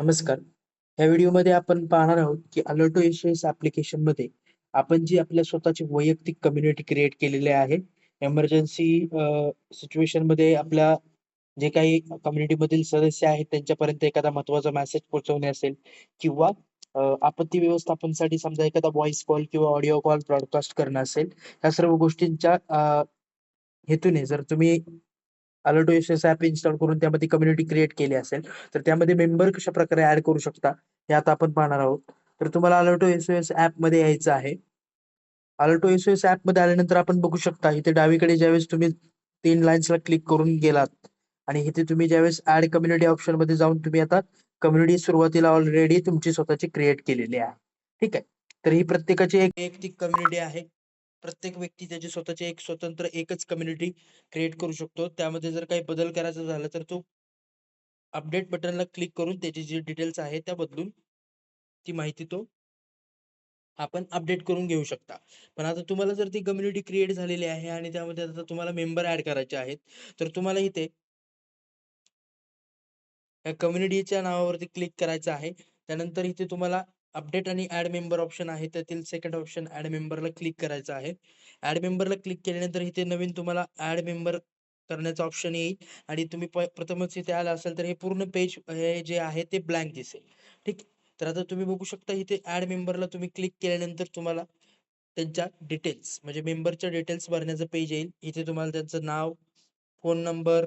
नमस्कार. या व्हिडिओमध्ये आपण पाहणार आहोत, की अलर्टो एशियस ऍप्लिकेशनमध्ये आपण जी आपल्या स्वतःची वैयक्तिक कम्युनिटी क्रिएट केलेली आहे. एमर्जन्सी सिच्युएशनमध्ये आपल्या जे काही कम्युनिटीमधील सदस्य आहेत त्यांच्यापर्यंत एखादा महत्त्वाचा मेसेज पोहोचवणे असेल किंवा आपत्ती व्यवस्थापनसाठी समजा एखादा व्हॉईस कॉल किंवा ऑडिओ कॉल ब्रॉडकास्ट करणं असेल, ह्या सर्व गोष्टींच्या हेतूने जर तुम्ही अलर्ट एस-ओ-एस इन्स्टॉल करून त्यामध्ये कम्युनिटी क्रिएट केली असेल, तर त्यामध्ये मेंबर कशाप्रकारे ऍड करू शकता, हे आता आपण पाहणार आहोत. तर तुम्हाला अलर्ट एसओएस ऍपमध्ये यायचं आहे. अलर्ट एसूएस ऍपमध्ये आल्यानंतर आपण बघू शकता इथे डावीकडे ज्यावेळेस तुम्ही तीन लाईन्सला क्लिक करून गेलात आणि इथे तुम्ही ज्यावेळेस ऍड कम्युनिटी ऑप्शनमध्ये जाऊन तुम्ही आता कम्युनिटी सुरुवातीला ऑलरेडी तुमची स्वतःची क्रिएट केलेली आहे. ठीक आहे. तर ही प्रत्येकाची एक वैयक्तिक कम्युनिटी आहे. प्रत्येक व्यक्ती त्याची स्वतःची एक स्वतंत्र एकच कम्युनिटी क्रिएट करू शकतो. त्यामध्ये जर काही बदल करायचा झाला तर तो अपडेट बटनला क्लिक करून त्याची जी डिटेल्स आहे त्या बदलून ती माहिती तो आपण अपडेट करून घेऊ शकता. पण आता तुम्हाला जर ती कम्युनिटी क्रिएट झालेली आहे आणि त्यामध्ये आता तुम्हाला मेंबर ऍड करायचे आहेत, तर तुम्हाला इथे कम्युनिटीच्या नावावरती क्लिक करायचं आहे. त्यानंतर इथे तुम्हाला अपडेट आणि ॲड मेंबर ऑप्शन आहे. त्यातील सेकंड ऑप्शन ॲड मेंबरला क्लिक करायचं आहे. ॲड मेंबरला क्लिक केल्यानंतर इथे नवीन तुम्हाला ॲड मेंबर करण्याचा ऑप्शन येईल आणि तुम्ही प्रथमच इथे आला असाल तर हे पूर्ण पेज हे जे आहे ते ब्लँक दिसेल. ठीक तर आता तुम्ही बघू शकता इथे ॲड मेंबरला तुम्ही क्लिक केल्यानंतर तुम्हाला त्यांच्या डिटेल्स म्हणजे मेंबरच्या डिटेल्स भरण्याचं पेज येईल. इथे तुम्हाला त्यांचं नाव, फोन नंबर,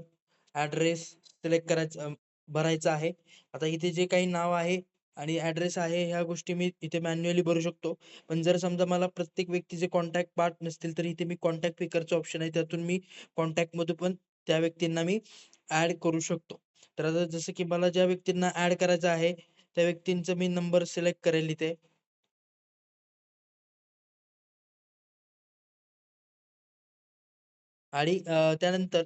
ॲड्रेस सिलेक्ट करायचं भरायचं आहे. आता इथे जे काही नाव आहे आणि ॲड्रेस आहे ह्या गोष्टी मी इथे मॅन्युअली भरू शकतो. पण जर समजा मला प्रत्येक व्यक्तीचे कॉन्टॅक्ट पार्ट नसतील तर इथे मी कॉन्टॅक्ट पिकरचं ऑप्शन आहे. त्यातून मी कॉन्टॅक्टमध्ये पण त्या व्यक्तींना मी ॲड करू शकतो. तर आता जसं की मला ज्या व्यक्तींना ॲड करायचं आहे, त्या व्यक्तींचा मी नंबर सिलेक्ट करेल इथे. आणि त्यानंतर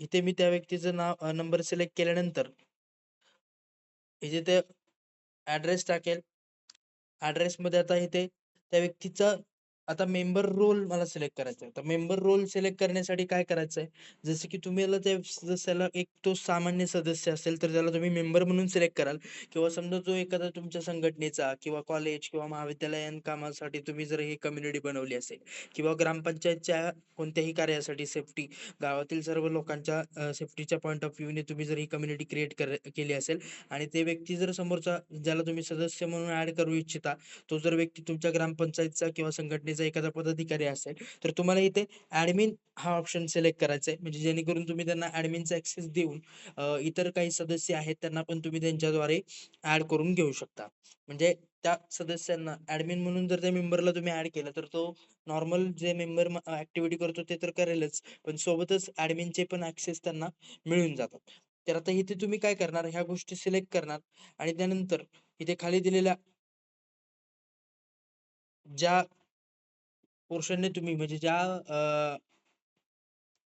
इथे मी त्या व्यक्तीचं नाव नंबर सिलेक्ट केल्यानंतर इथे ते ॲड्रेस टाकेल. ॲड्रेसमध्ये आता इथे त्या व्यक्तीचं आता मेंबर रोल मला सिलेक्ट करायचा आहे. तर मेंबर रोल सिलेक्ट करण्यासाठी काय करायचं आहे, जसं की तुम्हाला त्या सदस्याला एक तो सामान्य सदस्य असेल, तर त्याला तुम्ही मेंबर म्हणून सिलेक्ट कराल किंवा समजा जो एखादा तुमच्या संघटनेचा किंवा कॉलेज किंवा महाविद्यालयीन कामासाठी तुम्ही जर ही कम्युनिटी बनवली असेल किंवा ग्रामपंचायतच्या कोणत्याही कार्यासाठी सेफ्टी गावातील सर्व लोकांच्या सेफ्टीच्या पॉईंट ऑफ व्ह्यूने तुम्ही जर ही कम्युनिटी क्रिएट कर केली असेल आणि ते व्यक्ती जर समोरचा ज्याला तुम्ही सदस्य म्हणून ऍड करू इच्छिता, तो जर व्यक्ती तुमच्या ग्रामपंचायतचा किंवा संघटनेचा एखादा पदाधिकारी असेल, तर तुम्हाला इथे ऍडमिन हा ऑप्शन सिलेक्ट करायचा आहे. म्हणजे जेणेकरून तुम्ही त्यांना ऍडमिनचा ऍक्सेस देऊन इतर काही सदस्य आहेत त्यांना पण तुम्ही त्यांच्याद्वारे ऍड करून घेऊ शकता. म्हणजे त्या सदस्यांना ऍडमिन म्हणून जर त्या मेंबरला तुम्ही ऍड केलं, तर तो नॉर्मल जे मेंबर ऍक्टिव्हिटी करतो ते तर करेलच, पण सोबतच ऍडमिनचे पण ऍक्सेस त्यांना मिळून जातात. तर आता इथे तुम्ही काय करणार, ह्या गोष्टी सिलेक्ट करणार आणि त्यानंतर इथे खाली दिलेल्या ज्या पोर्शनने तुम्ही म्हणजे ज्या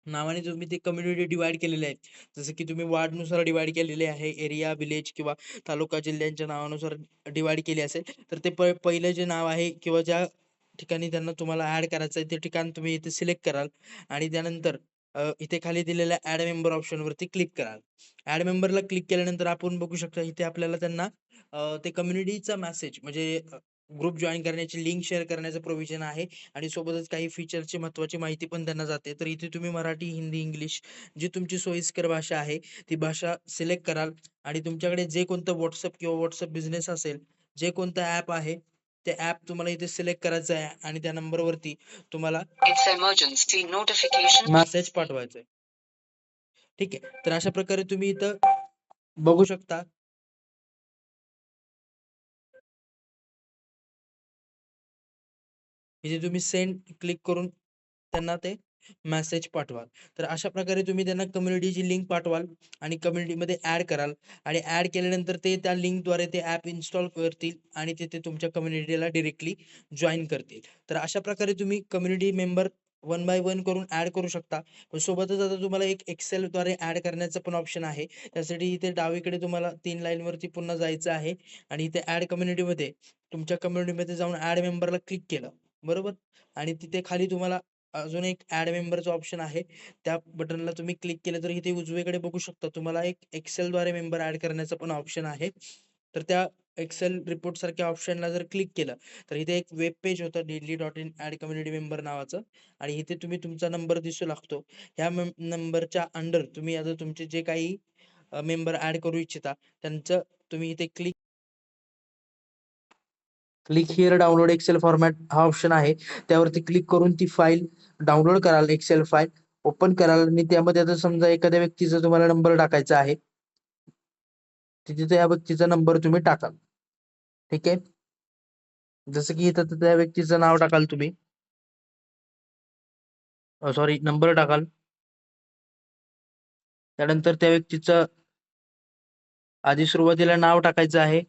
नावाने तुम्ही ते कम्युनिटी डिव्हाईड केलेले आहेत. जसं की तुम्ही वार्डनुसार डिवाईड केलेले आहे. एरिया, विलेज किंवा तालुका, जिल्ह्यांच्या नावानुसार डिवाईड केली असेल, तर ते प पहिलं जे नाव आहे किंवा ज्या ठिकाणी त्यांना तुम्हाला ॲड करायचं आहे, ते ठिकाण तुम्ही इथे सिलेक्ट कराल आणि त्यानंतर इथे खाली दिलेल्या ॲड मेंबर ऑप्शनवरती क्लिक कराल. ॲड मेंबरला क्लिक केल्यानंतर आपण बघू शकता इथे आपल्याला त्यांना ते कम्युनिटीचा मेसेज म्हणजे ग्रुप जॉइन करण्याची लिंक शेअर करण्याचं प्रोव्हिजन आहे आणि सोबतच काही फीचरची महत्त्वाची माहिती पण त्यांना जाते. तर इथे तुम्ही मराठी, हिंदी, इंग्लिश जी तुमची सोयीस्कर भाषा आहे, ती भाषा सिलेक्ट कराल आणि तुमच्याकडे जे कोणतं WhatsApp किंवा WhatsApp बिझनेस असेल, जे कोणतं ॲप आहे, ते ॲप तुम्हाला इथे सिलेक्ट करायचं आहे आणि त्या नंबरवरती तुम्हाला. मेसेज पाठवायचा आहे. ठीक आहे. तर अशा प्रकारे तुम्ही इथं बघू शकता. म्हणजे तुम्ही सेंड क्लिक करून त्यांना ते मेसेज पाठवाल. तर अशा प्रकारे तुम्ही त्यांना कम्युनिटीची लिंक पाठवाल आणि कम्युनिटीमध्ये ॲड कराल आणि ॲड केल्यानंतर ते त्या लिंकद्वारे ते ॲप इन्स्टॉल करतील आणि ते ते तुमच्या कम्युनिटीला डिरेक्टली जॉईन करतील. तर अशा प्रकारे तुम्ही community member one by one करून ॲड करू शकता. पण सोबतच आता तुम्हाला एक एक्सेलद्वारे ॲड करण्याचं पण ऑप्शन आहे. त्यासाठी इथे डावीकडे तुम्हाला तीन लाईनवरती पुन्हा जायचं आहे आणि इथे ॲड कम्युनिटीमध्ये तुमच्या कम्युनिटीमध्ये जाऊन ॲड मेंबरला क्लिक केलं, बरोबर? आणि तिथे खाली तुम्हाला अजून एक ॲड मेंबरचं ऑप्शन आहे. त्या बटनला तुम्ही क्लिक केलं तर इथे उजवीकडे बघू शकता तुम्हाला एक एक्सेलद्वारे मेंबर ॲड करण्याचं पण ऑप्शन आहे. तर त्या एक्सेल रिपोर्ट सारख्या ऑप्शनला जर क्लिक केलं तर इथे एक वेब पेज होतं daily dot in add community member नावाचं आणि इथे तुम्ही तुमचा नंबर दिसू लागतो ह्या नंबरच्या अंडर तुम्ही आता तुमचे जे काही मेंबर ॲड करू इच्छिता त्यांचं तुम्ही इथे click click here download excel format हा ऑप्शन आहे. त्यावरती क्लिक करून ती फाईल डाउनलोड कराल एक्सेल फाईल ओपन कराल. आणि त्यामध्ये आता समजा एखाद्या व्यक्तीचा तुम्हाला नंबर टाकायचा आहे. तिथे त्या व्यक्तीचा नंबर तुम्ही टाकाल. ठीक आहे? जसं की इथं त्या व्यक्तीचं नाव टाकाल तुम्ही. सॉरी नंबर टाकाल. त्यानंतर त्या व्यक्तीचं आधी सुरुवातीला नाव टाकायचं आहे.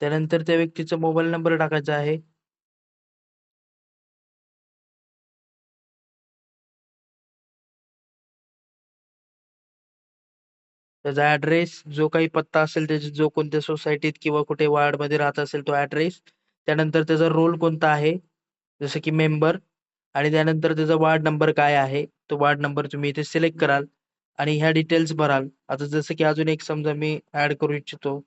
त्यानंतर त्या व्यक्तीचा मोबाईल नंबर टाकायचा आहे. त्याचा ऍड्रेस जो काही पत्ता असेल त्याची जो कोणत्या सोसायटीत किंवा कुठे वार्डमध्ये राहत असेल तो ऍड्रेस त्यानंतर त्याचा रोल कोणता आहे? जसं की मेंबर आणि त्यानंतर त्याचा वार्ड नंबर काय आहे? तो वार्ड नंबर तुम्ही इथे सिलेक्ट कराल. आणि ह्या डिटेल्स भराल. आता जसं की अजून एक समजा मी ऍड करू इच्छितो.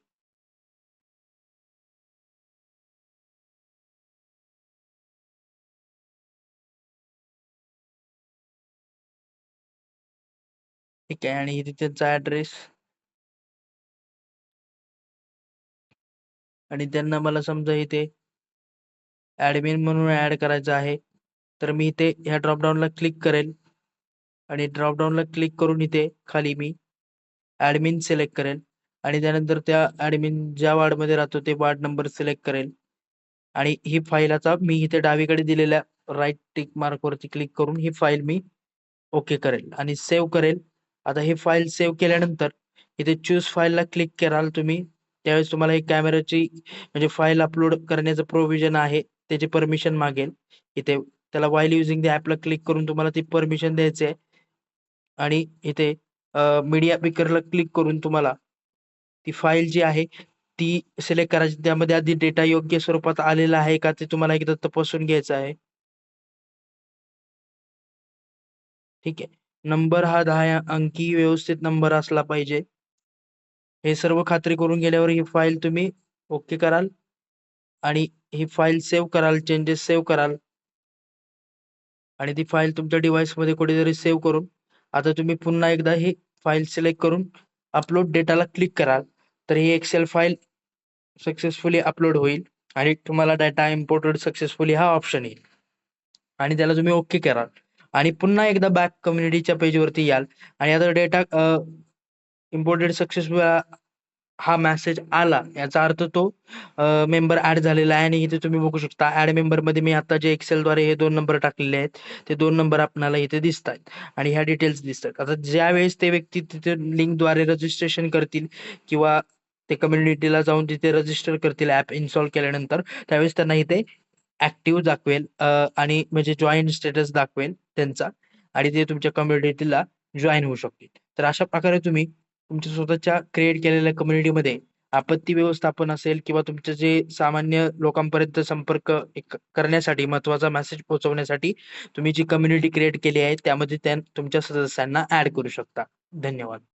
ठीक आहे. आणि इथे त्यांचा ऍड्रेस आणि त्यांना मला समजा इथे ऍडमिन म्हणून ऍड करायचं आहे तर मी इथे ह्या ड्रॉपडाऊनला क्लिक करेल. आणि ड्रॉपडाऊनला क्लिक करून इथे खाली मी ऍडमिन सिलेक्ट करेल. आणि त्यानंतर त्या ऍडमिन ज्या वार्डमध्ये राहतो ते वार्ड नंबर सिलेक्ट करेल. आणि ही फाईल आता मी इथे डावीकडे दिलेल्या राईट टिक मार्कवरती क्लिक करून ही फाईल मी ओके करेल. आणि सेव्ह करेल. आता ही फाईल सेव्ह केल्यानंतर इथे चूज फाईलला क्लिक कराल तुम्ही. त्यावेळेस तुम्हाला एक कॅमेराची म्हणजे फाईल अपलोड करण्याचं प्रोव्हिजन आहे त्याची परमिशन मागेल. इथे त्याला वाईल युझिंग द ॲपला क्लिक करून तुम्हाला ती परमिशन द्यायची आहे. आणि इथे मीडिया पिकरला क्लिक करून तुम्हाला ती फाईल जी आहे ती सिलेक्ट करायची. त्यामध्ये आधी डेटा योग्य स्वरूपात आलेला आहे का ते तुम्हाला एकदा तपासून घ्यायचं आहे. ठीक आहे. नंबर हा दहा अंकी व्यवस्थित नंबर असला पाहिजे. हे सर्व खात्री करून गेल्यावर ही फाईल तुम्ही ओके कराल. आणि ही फाईल सेव्ह कराल चेंजेस सेव्ह कराल. आणि ती फाईल तुमच्या डिव्हाइसमध्ये कुठेतरी सेव्ह करून आता तुम्ही पुन्हा एकदा ही फाईल सिलेक्ट करून अपलोड डेटाला क्लिक कराल. तर ही एक्सेल फाईल सक्सेसफुली अपलोड होईल आणि तुम्हाला डाटा इम्पोर्टेड सक्सेसफुली हा ऑप्शन येईल. आणि त्याला तुम्ही ओके कराल. आणि पुन्हा एकदा बॅक कम्युनिटीच्या पेजवरती याल. आणि आता डेटा इम्पोर्टेड सक्सेसफुल हा मेसेज आला. याचा अर्थ तो मेंबर ऍड झालेला आहे आणि इथे तुम्ही बघू शकता ऍड मेंबरमध्ये मी आता जे एक्सेलद्वारे हे दोन नंबर टाकलेले आहेत ते दोन नंबर आपल्याला इथे दिसत आहेत आणि ह्या डिटेल्स दिसतात. आता ज्या वेळेस ते व्यक्ती तिथे लिंकद्वारे रजिस्ट्रेशन करतील किंवा ते कम्युनिटीला जाऊन तिथे रजिस्टर करतील ऍप इन्स्टॉल केल्यानंतर त्यावेळेस त्यांना इथे ऍक्टिव्ह दाखवेल आणि म्हणजे जॉईन स्टेटस दाखवेल त्यांचा आणि ते तुमच्या कम्युनिटीला जॉईन होऊ शकतील. तर अशा प्रकारे तुम्ही तुमच्या स्वतःच्या क्रिएट केलेल्या कम्युनिटीमध्ये आपत्ती व्यवस्थापन असेल किंवा तुमचे जे सामान्य लोकांपर्यंत संपर्क करण्यासाठी महत्त्वाचा मेसेज पोहोचवण्यासाठी तुम्ही जी कम्युनिटी क्रिएट केली आहे त्यामध्ये त्या तुमच्या सदस्यांना ऍड करू शकता. धन्यवाद.